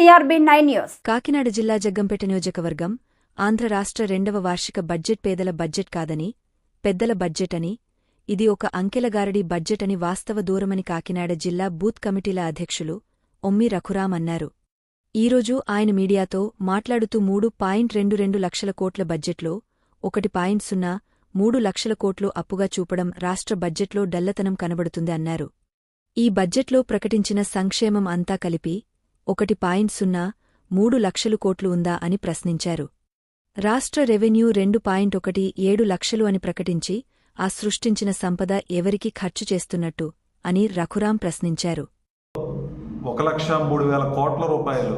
CRB nine news. Kakinada జిల్లా జగ్గంపేట నియోజకవర్గం ఆంధ్ర రాష్ట్ర రెండవ వార్షిక బడ్జెట్ పేదల బడ్జెట్ కాదని పెద్దల బడ్జెట్ అని ఇది ఒక అంకెలగారడి బడ్జెట్ అని వాస్తవ దూరమని కాకినాడ జిల్లా బూత్ కమిటీల అధ్యక్షులు ఒమ్మి రఘురాం అన్నారు. ఈరోజు ఆయన మీడియాతో మాట్లాడుతూ మూడు పాయింట్ రెండు రెండు లక్షల కోట్ల బడ్జెట్లో ఒకటి పాయింట్ సున్నా మూడు లక్షల కోట్లు అప్పుగా చూపడం రాష్ట్ర బడ్జెట్లో డల్లతనం కనబడుతుంది అన్నారు. ఈ బడ్జెట్లో ప్రకటించిన సంక్షేమం అంతా కలిపి ఒకటి పాయింట్ సున్నా మూడు లక్షలు కోట్లు ఉందా అని ప్రశ్నించారు. రాష్ట్ర రెవెన్యూ రెండు పాయింట్ ఒకటి ఏడు లక్షలు అని ప్రకటించి ఆ సృష్టించిన సంపద ఎవరికి ఖర్చు చేస్తున్నట్టు అని రఘురాం ప్రశ్నించారు. ఒక లక్ష మూడు వేల కోట్ల రూపాయలు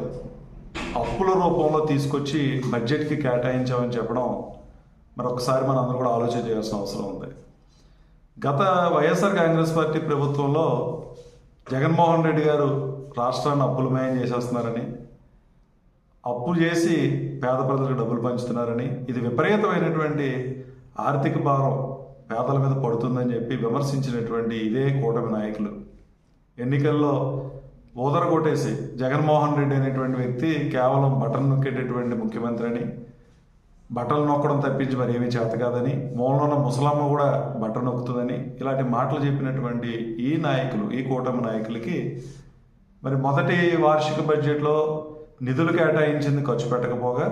అప్పుల రూపంలో తీసుకొచ్చి బడ్జెట్కి కేటాయించామని చెప్పడం మరి ఒకసారి మనం అందరూ కూడా ఆలోచన చేయాల్సిన అవసరం ఉంది. గత వైఎస్ఆర్ కాంగ్రెస్ పార్టీ ప్రభుత్వంలో జగన్మోహన్ రెడ్డి గారు రాష్ట్రాన్ని అప్పులమయం చేసేస్తున్నారని అప్పు చేసి పేద ప్రజలకు డబ్బులు పంచుతున్నారని ఇది విపరీతమైనటువంటి ఆర్థిక భారం పేదల మీద పడుతుందని చెప్పి విమర్శించినటువంటి ఇదే కూటమి నాయకులు. ఎన్నికల్లో ఊదర కొట్టేసి జగన్మోహన్ రెడ్డి అనేటువంటి వ్యక్తి కేవలం బటన్ నొక్కేటటువంటి ముఖ్యమంత్రి అని బట్టలు నొక్కడం తప్పించి మరి ఏమీ చేత కాదని మూలన ఉన్న ముసలమ్మ కూడా బట్ట నొక్కుతుందని ఇలాంటి మాటలు చెప్పినటువంటి ఈ నాయకులు ఈ కూటమి నాయకులకి మరి మొదటి వార్షిక బడ్జెట్లో నిధులు కేటాయించింది ఖర్చు పెట్టకపోగా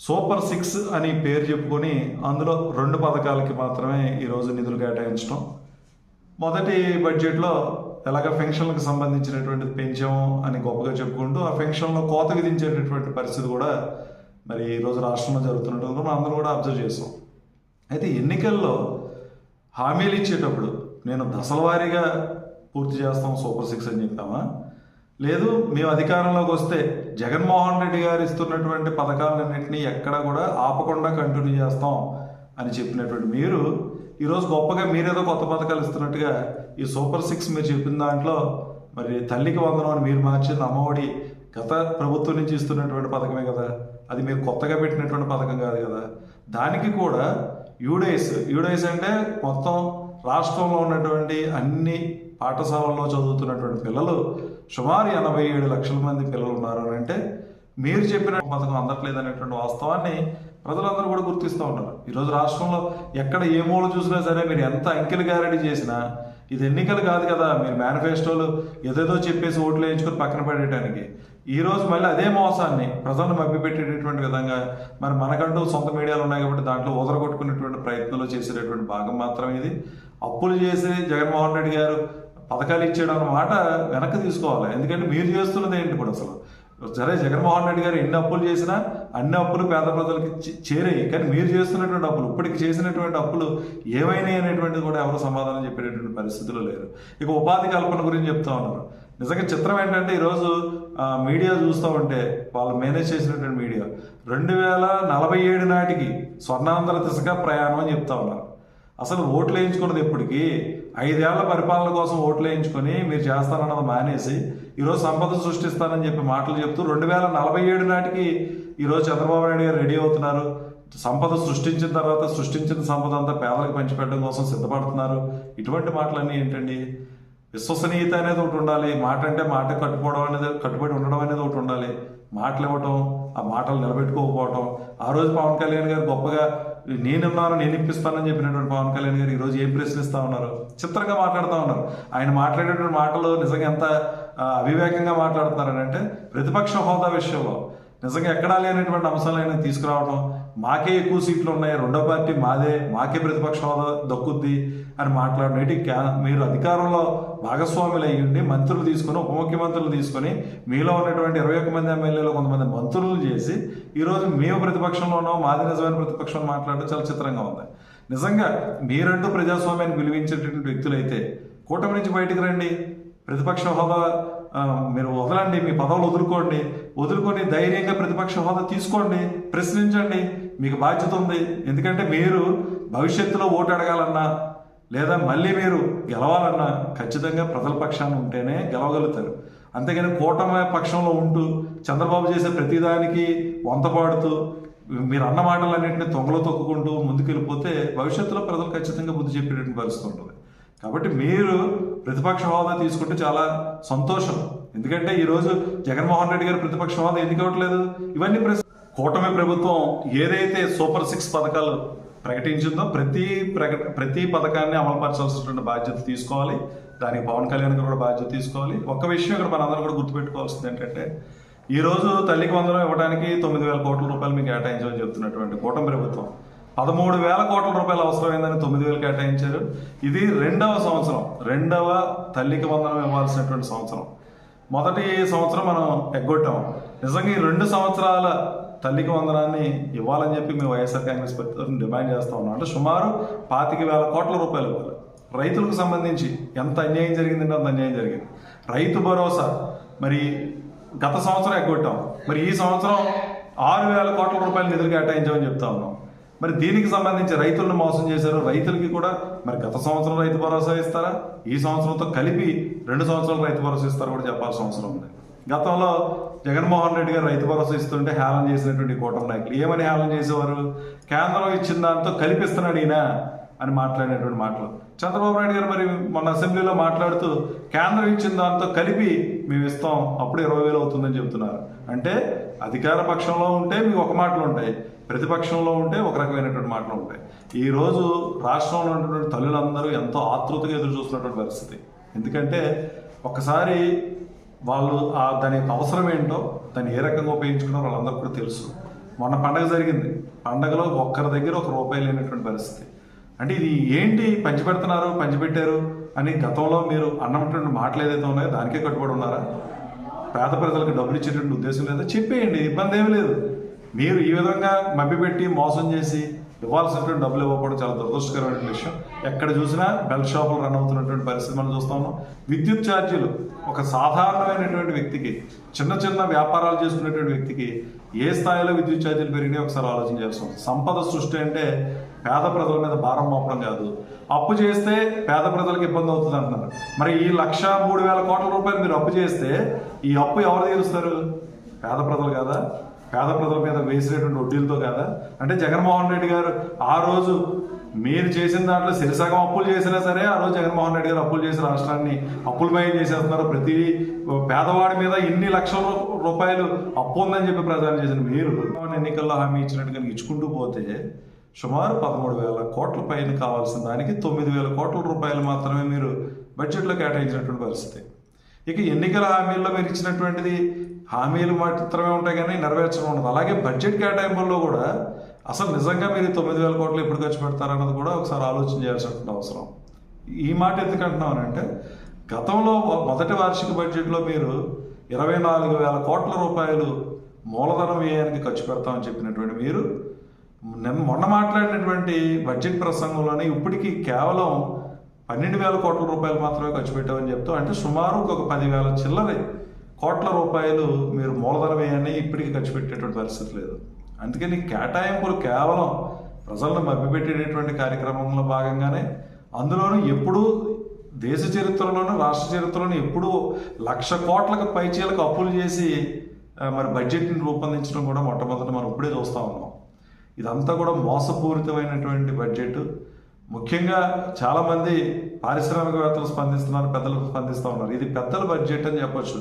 సూపర్ సిక్స్ అని పేరు చెప్పుకొని అందులో రెండు పథకాలకి మాత్రమే ఈరోజు నిధులు కేటాయించడం మొదటి బడ్జెట్లో ఎలాగ పెన్షన్లకు సంబంధించినటువంటి పెంచాము అని గొప్పగా చెప్పుకుంటూ ఆ పెన్షన్లో కోత విధించేటటువంటి పరిస్థితి కూడా మరి ఈరోజు రాష్ట్రంలో జరుగుతున్నట్టు మనం అందరం కూడా అబ్జర్వ్ చేస్తాం అయితే ఎన్నికల్లో హామీలు ఇచ్చేటప్పుడు నేను దశల వారీగా పూర్తి చేస్తాం సూపర్ సిక్స్ అని చెప్తామా? లేదు మేము అధికారంలోకి వస్తే జగన్మోహన్ రెడ్డి గారు ఇస్తున్నటువంటి పథకాలన్నింటినీ ఎక్కడా కూడా ఆపకుండా కంటిన్యూ చేస్తాం అని చెప్పినటువంటి మీరు ఈరోజు గొప్పగా మీరేదో కొత్త పథకాలు ఇస్తున్నట్టుగా ఈ సూపర్ సిక్స్ మీరు చెప్పిన దాంట్లో మరి తల్లికి వందనం అని మీరు మార్చింది అమ్మఒడి గత ప్రభుత్వం నుంచి ఇస్తున్నటువంటి పథకమే కదా. అది మీరు కొత్తగా పెట్టినటువంటి పథకం కాదు కదా. దానికి కూడా యూడైస్ యూడైస్ అంటే మొత్తం రాష్ట్రంలో ఉన్నటువంటి అన్ని పాఠశాలలో చదువుతున్నటువంటి పిల్లలు సుమారు ఎనభై ఏడు లక్షల మంది పిల్లలు ఉన్నారు అని అంటే మీరు చెప్పిన పథకం అందట్లేదు అనేటువంటి వాస్తవాన్ని ప్రజలందరూ కూడా గుర్తిస్తూ ఉన్నారు. ఈరోజు రాష్ట్రంలో ఎక్కడ ఏ మూల చూసినా సరే మీరు ఎంత అంకెలు గ్యారెంటీ చేసినా ఇది ఎన్నికలు కాదు కదా. మీరు మేనిఫెస్టోలు ఏదేదో చెప్పేసి ఓట్లు వేయించుకొని పక్కన పెట్టడానికి ఈరోజు మళ్ళీ అదే మోసాన్ని ప్రజలను మభ్యపెట్టేటటువంటి విధంగా మరి మనకంటూ సొంత మీడియాలు ఉన్నాయి కాబట్టి దాంట్లో కొట్టుకునేటువంటి ప్రయత్నంలో చేసేటటువంటి భాగం మాత్రం ఇది. అప్పులు చేసి జగన్మోహన్ రెడ్డి గారు పథకాలు ఇచ్చేయడం అన్నమాట వెనక్కి తీసుకోవాలి. ఎందుకంటే మీరు చేస్తున్నది ఏంటి కూడా అసలు? సరే జగన్మోహన్ రెడ్డి గారు ఎన్ని అప్పులు చేసినా అన్ని అప్పులు పేద ప్రజలకి చే- చేరాయి. కానీ మీరు చేస్తున్నటువంటి అప్పులు ఇప్పటికి చేసినటువంటి అప్పులు ఏమైనాయి అనేటువంటిది కూడా ఎవరు సమాధానం చెప్పేటటువంటి పరిస్థితులు లేరు. ఇక ఉపాధి కల్పన గురించి చెప్తా ఉన్నారు. నిజంగా చిత్రం ఏంటంటే ఈరోజు మీడియా చూస్తూ ఉంటే వాళ్ళు మేనేజ్ చేసినటువంటి మీడియా. రెండు వేల నలభై ఏడు నాటికి స్వర్ణాంధ్ర దిశగా ప్రయాణం అని చెప్తా ఉన్నారు. అసలు ఓట్లు వేయించుకున్నది ఇప్పటికీ ఐదేళ్ళ పరిపాలన కోసం ఓట్లు వేయించుకొని మీరు చేస్తారన్నది మానేసి ఈరోజు సంపద సృష్టిస్తానని చెప్పి మాటలు చెప్తూ రెండు వేల నలభై ఏడు నాటికి ఈరోజు చంద్రబాబు నాయుడు గారు రెడీ అవుతున్నారు. సంపద సృష్టించిన తర్వాత సృష్టించిన సంపద అంతా పేదలకు పంచిపెట్టడం కోసం సిద్ధపడుతున్నారు. ఇటువంటి మాటలన్నీ ఏంటండి? విశ్వసనీయత అనేది ఒకటి ఉండాలి. మాట అంటే మాట కట్టుకోవడం అనేది కట్టుబడి ఉండడం అనేది ఒకటి ఉండాలి. మాటలు ఇవ్వటం ఆ మాటలు నిలబెట్టుకోకపోవటం. ఆ రోజు పవన్ కళ్యాణ్ గారు గొప్పగా నేనున్నాను నేను ఇప్పిస్తానని చెప్పినటువంటి పవన్ కళ్యాణ్ గారు ఈరోజు రోజు ఏం ప్రశ్నిస్తూ ఉన్నారు? చిత్రంగా మాట్లాడుతూ ఉన్నారు. ఆయన మాట్లాడేటువంటి మాటలు నిజంగా ఎంత అవివేకంగా మాట్లాడుతున్నారని అంటే ప్రతిపక్ష హోదా విషయంలో నిజంగా ఎక్కడా లేనటువంటి అంశాలైనా తీసుకురావడం మాకే ఎక్కువ సీట్లు ఉన్నాయి. రెండో పార్టీ మాదే మాకే ప్రతిపక్ష హోదా దక్కుద్ది అని మాట్లాడడం ఏంటి క్యా- మీరు అధికారంలో భాగస్వాములు అయ్యండి మంత్రులు తీసుకొని ఉప ముఖ్యమంత్రులు తీసుకొని మీలో ఉన్నటువంటి ఇరవై ఒక్క మంది ఎమ్మెల్యేలు కొంతమంది మంత్రులు చేసి ఈరోజు మేము ప్రతిపక్షంలో ఉన్నాం మాది నిజమైన ప్రతిపక్షం మాట్లాడడం చాలా చిత్రంగా ఉంది. నిజంగా మీరంటూ ప్రజాస్వామ్యాన్ని విలువించేటటువంటి వ్యక్తులైతే కూటమి నుంచి బయటికి రండి. ప్రతిపక్ష హోదా మీరు వదలండి మీ పదవులు వదులుకోండి వదులుకొని ధైర్యంగా ప్రతిపక్ష హోదా తీసుకోండి ప్రశ్నించండి మీకు బాధ్యత ఉంది. ఎందుకంటే మీరు భవిష్యత్తులో ఓటు అడగాలన్నా లేదా మళ్ళీ మీరు గెలవాలన్నా ఖచ్చితంగా ప్రజల పక్షాన ఉంటేనే గెలవగలుగుతారు. అంతేగాని కూటమి పక్షంలో ఉంటూ చంద్రబాబు చేసే ప్రతిదానికి వంత పాడుతూ మీరు అన్న మాటలన్నింటినీ తొంగలో తొక్కుకుంటూ ముందుకెళ్ళిపోతే భవిష్యత్తులో ప్రజలు ఖచ్చితంగా బుద్ధి చెప్పేటటువంటి పరిస్థితి ఉంటుంది. కాబట్టి మీరు ప్రతిపక్ష హోదా తీసుకుంటే చాలా సంతోషం. ఎందుకంటే ఈరోజు జగన్మోహన్ రెడ్డి గారు ప్రతిపక్ష హోదా ఎందుకు ఇవ్వట్లేదు? ఇవన్నీ ప్రశ్న కూటమి ప్రభుత్వం ఏదైతే సూపర్ సిక్స్ పథకాలు ప్రకటించిందో ప్రతి ప్రకట ప్రతి పథకాన్ని అమలుపరచాల్సినటువంటి బాధ్యత తీసుకోవాలి. దానికి పవన్ కళ్యాణ్ గారు కూడా బాధ్యత తీసుకోవాలి. ఒక్క విషయం ఇక్కడ మనందరం కూడా గుర్తుపెట్టుకోవాల్సింది ఏంటంటే ఈ రోజు తల్లికి వందనం ఇవ్వడానికి తొమ్మిది వేల కోట్ల రూపాయలు మీకు కేటాయించమని చెప్తున్నటువంటి కూటమి ప్రభుత్వం పదమూడు వేల కోట్ల రూపాయలు అవసరమైందని తొమ్మిది వేలు కేటాయించారు. ఇది రెండవ సంవత్సరం. రెండవ తల్లికి వందనం ఇవ్వాల్సినటువంటి సంవత్సరం. మొదటి సంవత్సరం మనం ఎగ్గొట్టాం. నిజంగా ఈ రెండు సంవత్సరాల తల్లికి వందనాన్ని ఇవ్వాలని చెప్పి మేము వైఎస్ఆర్ కాంగ్రెస్ పార్టీ డిమాండ్ చేస్తూ ఉన్నాం. అంటే సుమారు పాతిక వేల కోట్ల రూపాయలు ఇవ్వాలి. రైతులకు సంబంధించి ఎంత అన్యాయం జరిగిందంటే అంత అన్యాయం జరిగింది. రైతు భరోసా. మరి గత సంవత్సరం ఎగ్గొట్టాం. మరి ఈ సంవత్సరం ఆరు వేల కోట్ల రూపాయలు నిధులు కేటాయించామని చెప్తా ఉన్నాం. మరి దీనికి సంబంధించి రైతులను మోసం చేశారు. రైతులకి కూడా మరి గత సంవత్సరం రైతు భరోసా ఇస్తారా? ఈ సంవత్సరంతో కలిపి రెండు సంవత్సరాలు రైతు భరోసా ఇస్తారా కూడా చెప్పాల్సిన అవసరం ఉంది. గతంలో జగన్మోహన్ రెడ్డి గారు రైతు భరోసా ఇస్తుంటే హేళన చేసినటువంటి కూటమి నాయకులు ఏమని హేళన చేసేవారు? కేంద్రం ఇచ్చిన దాంతో కలిపిస్తున్నాడు ఈయన అని మాట్లాడినటువంటి మాటలు. చంద్రబాబు నాయుడు గారు మరి మన అసెంబ్లీలో మాట్లాడుతూ కేంద్రం ఇచ్చిన దాంతో కలిపి మేము ఇస్తాం అప్పుడు ఇరవై వేలు అవుతుందని చెబుతున్నారు. అంటే అధికార పక్షంలో ఉంటే మీకు ఒక మాటలు ఉంటాయి. ప్రతిపక్షంలో ఉంటే ఒక రకమైనటువంటి మాటలు ఉంటాయి. ఈ రోజు రాష్ట్రంలో ఉన్నటువంటి తల్లులందరూ ఎంతో ఆతృతగా ఎదురు చూస్తున్నటువంటి పరిస్థితి. ఎందుకంటే ఒకసారి వాళ్ళు దాని యొక్క అవసరం ఏంటో దాన్ని ఏ రకంగా ఉపయోగించుకున్నారో వాళ్ళందరూ కూడా తెలుసు. మొన్న పండగ జరిగింది. పండగలో ఒక్కరి దగ్గర ఒక రూపాయి లేనటువంటి పరిస్థితి. అంటే ఇది ఏంటి పంచిపెడుతున్నారు పంచిపెట్టారు అని గతంలో మీరు అన్నటువంటి మాటలు ఏదైతే ఉన్నాయో దానికే కట్టుబడి ఉన్నారా? పేద ప్రజలకు డబ్బులు ఇచ్చేటువంటి ఉద్దేశం లేదా? చెప్పేయండి ఇబ్బంది ఏమీ లేదు. మీరు ఈ విధంగా మభ్యపెట్టి మోసం చేసి ఇవ్వాల్సినటువంటి డబ్బులు ఇవ్వకపోవడం చాలా దురదృష్టకరమైన విషయం. ఎక్కడ చూసినా బెల్ షాపులు రన్ అవుతున్నటువంటి పరిస్థితి మనం చూస్తా ఉన్నాం. విద్యుత్ ఛార్జీలు ఒక సాధారణమైనటువంటి వ్యక్తికి చిన్న చిన్న వ్యాపారాలు చేసుకునేటువంటి వ్యక్తికి ఏ స్థాయిలో విద్యుత్ ఛార్జీలు పెరిగినాయి ఒకసారి ఆలోచన చేస్తాం సంపద సృష్టి అంటే పేద ప్రజల మీద భారం మోపడం కాదు. అప్పు చేస్తే పేద ప్రజలకు ఇబ్బంది అవుతుంది అంటున్నారు. మరి ఈ లక్ష మూడు వేల కోట్ల రూపాయలు మీరు అప్పు చేస్తే ఈ అప్పు ఎవరు తీరుస్తారు? పేద ప్రజలు కదా? పేద ప్రజల మీద వేసినటువంటి వడ్డీలతో కాదా? అంటే జగన్మోహన్ రెడ్డి గారు ఆ రోజు మీరు చేసిన దాంట్లో సిరిసగం అప్పులు చేసినా సరే ఆ రోజు జగన్మోహన్ రెడ్డి గారు అప్పులు చేసి రాష్ట్రాన్ని అప్పులమయం చేసేస్తున్నారు. ప్రతి పేదవాడి మీద ఇన్ని లక్షల రూపాయలు అప్పు ఉందని చెప్పి ప్రచారం చేసిన మీరు ఎన్నికల్లో హామీ ఇచ్చినట్టుగా ఇచ్చుకుంటూ పోతే సుమారు పదమూడు వేల కోట్ల పైన కావాల్సిన దానికి తొమ్మిది వేల కోట్ల రూపాయలు మాత్రమే మీరు బడ్జెట్లో కేటాయించినటువంటి పరిస్థితి. ఇక ఎన్నికల హామీల్లో మీరు ఇచ్చినటువంటిది హామీలు మాత్రమే ఉంటాయి కానీ నెరవేర్చడం ఉండదు. అలాగే బడ్జెట్ కేటాయింపుల్లో కూడా అసలు నిజంగా మీరు తొమ్మిది వేల కోట్లు ఎప్పుడు ఖర్చు పెడతారన్నది కూడా ఒకసారి ఆలోచన చేయాల్సిన అవసరం. ఈ మాట ఎందుకంటున్నామనంటే గతంలో మొదటి వార్షిక బడ్జెట్లో మీరు ఇరవై నాలుగు వేల కోట్ల రూపాయలు మూలధనం వ్యయానికి ఖర్చు పెడతామని చెప్పినటువంటి మీరు నిన్న మొన్న మాట్లాడినటువంటి బడ్జెట్ ప్రసంగంలోనే ఇప్పటికీ కేవలం పన్నెండు వేల కోట్ల రూపాయలు మాత్రమే ఖర్చు పెట్టామని చెప్తూ అంటే సుమారు ఒక పదివేల చిల్లర కోట్ల రూపాయలు మీరు మూలధన వ్యయాన్ని ఇప్పటికీ ఖర్చు పెట్టేటువంటి పరిస్థితి లేదు. అందుకని కేటాయింపులు కేవలం ప్రజలను మభ్యపెట్టేటటువంటి కార్యక్రమంలో భాగంగానే అందులోనూ ఎప్పుడూ దేశ చరిత్రలోనూ రాష్ట్ర చరిత్రలోనూ ఎప్పుడూ లక్ష కోట్లకు పైచీలకు అప్పులు చేసి మరి బడ్జెట్ని రూపొందించడం కూడా మొట్టమొదటి మనం ఇప్పుడే చూస్తూ ఉన్నాం. ఇదంతా కూడా మోసపూరితమైనటువంటి బడ్జెట్. ముఖ్యంగా చాలామంది పారిశ్రామికవేత్తలు స్పందిస్తున్నారు పెద్దలు స్పందిస్తూ ఉన్నారు. ఇది పెద్దల బడ్జెట్ అని చెప్పొచ్చు.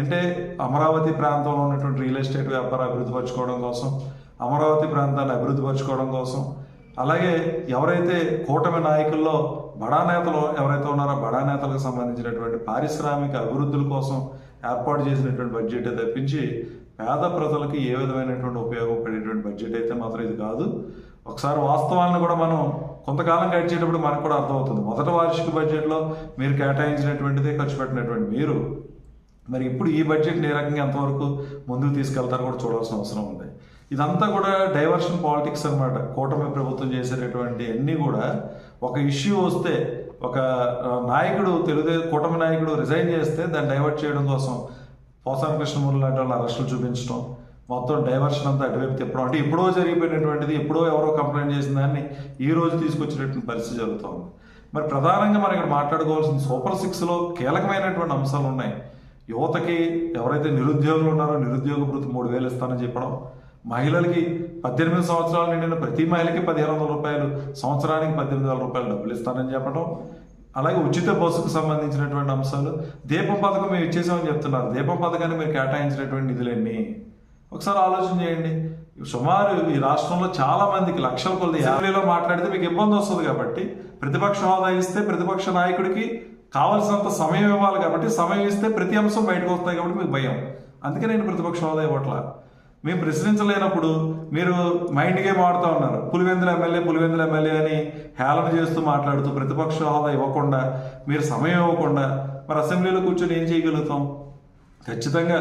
అంటే అమరావతి ప్రాంతంలో ఉన్నటువంటి రియల్ ఎస్టేట్ వ్యాపారం అభివృద్ధి పరచుకోవడం కోసం అమరావతి ప్రాంతాన్ని అభివృద్ధి పరచుకోవడం కోసం అలాగే ఎవరైతే కూటమి నాయకుల్లో బడా నేతలు ఎవరైతే ఉన్నారో బడా నేతలకు సంబంధించినటువంటి పారిశ్రామిక అభివృద్ధుల కోసం ఏర్పాటు చేసినటువంటి బడ్జెట్ తప్పించి పేద ప్రజలకు ఏ విధమైనటువంటి ఉపయోగపడేటువంటి బడ్జెట్ అయితే మాత్రం ఇది కాదు. ఒకసారి వాస్తవాలను కూడా మనం కొంతకాలం గడిచేటప్పుడు మనకు కూడా అర్థమవుతుంది. మొదటి వార్షిక బడ్జెట్లో మీరు కేటాయించినటువంటిదే ఖర్చు పెట్టినటువంటి మీరు. మరి ఇప్పుడు ఈ బడ్జెట్ని ఏ రకంగా ఎంతవరకు ముందుకు తీసుకెళ్తారో కూడా చూడాల్సిన అవసరం ఉంది. ఇదంతా కూడా డైవర్షన్ పాలిటిక్స్ అనమాట కూటమి ప్రభుత్వం చేసేటటువంటి అన్నీ కూడా ఒక ఇష్యూ వస్తే ఒక నాయకుడు తెలుగుదేశం కూటమి నాయకుడు రిజైన్ చేస్తే దాన్ని డైవర్ట్ చేయడం కోసం పోసాని కృష్ణమూర్తి లాంటి వాళ్ళు అరెస్టులు చూపించడం మొత్తం డైవర్షన్ అంతా అటువైపు తిప్పడం. అంటే ఎప్పుడో జరిగిపోయినటువంటిది ఎప్పుడో ఎవరో కంప్లైంట్ చేసిన దాన్ని ఈ రోజు తీసుకొచ్చినటువంటి పరిస్థితి జరుగుతోంది మరి ప్రధానంగా మనం ఇక్కడ మాట్లాడుకోవాల్సిన సూపర్ సిక్స్లో కీలకమైనటువంటి అంశాలు ఉన్నాయి. యువతకి ఎవరైతే నిరుద్యోగులు ఉన్నారో నిరుద్యోగ భృతి మూడు వేలు ఇస్తానని చెప్పడం మహిళలకి పద్దెనిమిది సంవత్సరాలు నిండిన ప్రతి మహిళకి పదిహేను వందల రూపాయలు సంవత్సరానికి పద్దెనిమిది వేల రూపాయలు డబ్బులు ఇస్తానని చెప్పడం అలాగే ఉచిత బస్సుకు సంబంధించినటువంటి అంశాలు. దీపం పథకం మేము ఇచ్చేసామని చెప్తున్నారు. దీపం పథకాన్ని మీరు కేటాయించినటువంటి నిధులన్నీ ఒకసారి ఆలోచన చేయండి. సుమారు ఈ రాష్ట్రంలో చాలా మందికి లక్షల కొద్ది యాభైలో మాట్లాడితే మీకు ఇబ్బంది వస్తుంది కాబట్టి ప్రతిపక్ష హోదా ఇస్తే ప్రతిపక్ష నాయకుడికి కావలసినంత సమయం ఇవ్వాలి కాబట్టి సమయం ఇస్తే ప్రతి అంశం బయటకు వస్తాయి కాబట్టి మీకు భయం. అందుకే నేను ప్రతిపక్ష హోదా ఇవ్వట్లా. మేము ప్రశ్నించలేనప్పుడు మీరు మైండ్ గేమ్ ఆడుతూ ఉన్నారు. పులివెందుల ఎమ్మెల్యే పులివెందుల ఎమ్మెల్యే అని హేళన చేస్తూ మాట్లాడుతూ ప్రతిపక్ష హోదా ఇవ్వకుండా మీరు సమయం ఇవ్వకుండా మరి అసెంబ్లీలో కూర్చొని ఏం చేయగలుగుతాం? ఖచ్చితంగా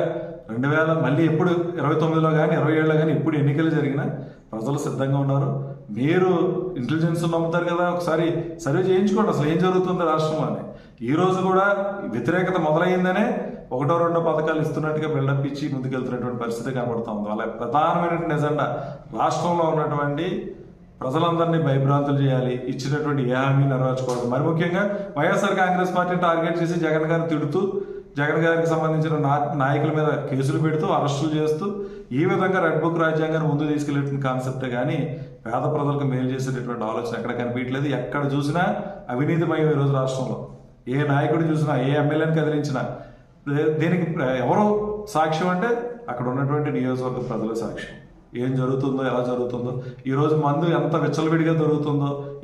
రెండు వేల మళ్ళీ ఎప్పుడు ఇరవై తొమ్మిదిలో కానీ ఇరవై ఏడులో కానీ ఎప్పుడు ఎన్నికలు జరిగినా ప్రజలు సిద్ధంగా ఉన్నారు. మీరు ఇంటెలిజెన్స్ నమ్ముతారు కదా ఒకసారి సర్వే చేయించుకోండి. అసలు ఏం జరుగుతుంది రాష్ట్రంలో అని. ఈ రోజు కూడా వ్యతిరేకత మొదలైందనే ఒకటో రెండో పథకాలు ఇస్తున్నట్టుగా బిల్డప్ ఇచ్చి ముందుకెళ్తున్నటువంటి పరిస్థితి కనబడుతూ ఉంది. వాళ్ళ ప్రధానమైనటువంటి ఎజెండా రాష్ట్రంలో ఉన్నటువంటి ప్రజలందరినీ భయభ్రాంతులు చేయాలి ఇచ్చినటువంటి ఏ హామీ నెరవేర్చుకోవడం మరి ముఖ్యంగా వైఎస్ఆర్ కాంగ్రెస్ పార్టీని టార్గెట్ చేసి జగన్ గారిని తిడుతూ జగన్ గారికి సంబంధించిన నా- నాయకుల మీద కేసులు పెడుతూ అరెస్టులు చేస్తూ ఈ విధంగా రెడ్ బుక్ రాజ్యాంగాన్ని ముందు తీసుకెళ్ళేటువంటి కాన్సెప్టే కానీ పేద ప్రజలకు మేలు చేసేటటువంటి ఆలోచన ఎక్కడ కనిపించలేదు ఎక్కడ చూసినా అవినీతిమయం ఈరోజు రాష్ట్రంలో. ఏ నాయకుడు చూసినా ఏ ఎమ్మెల్యేని కదిలించినా దీనికి ఎవరు సాక్ష్యం అంటే అక్కడ ఉన్నటువంటి నియోజకవర్గ ప్రజల సాక్ష్యం. ఏం జరుగుతుందో ఎలా జరుగుతుందో ఈరోజు మందు ఎంత విచ్చలవిడిగా దొరుకుతుందో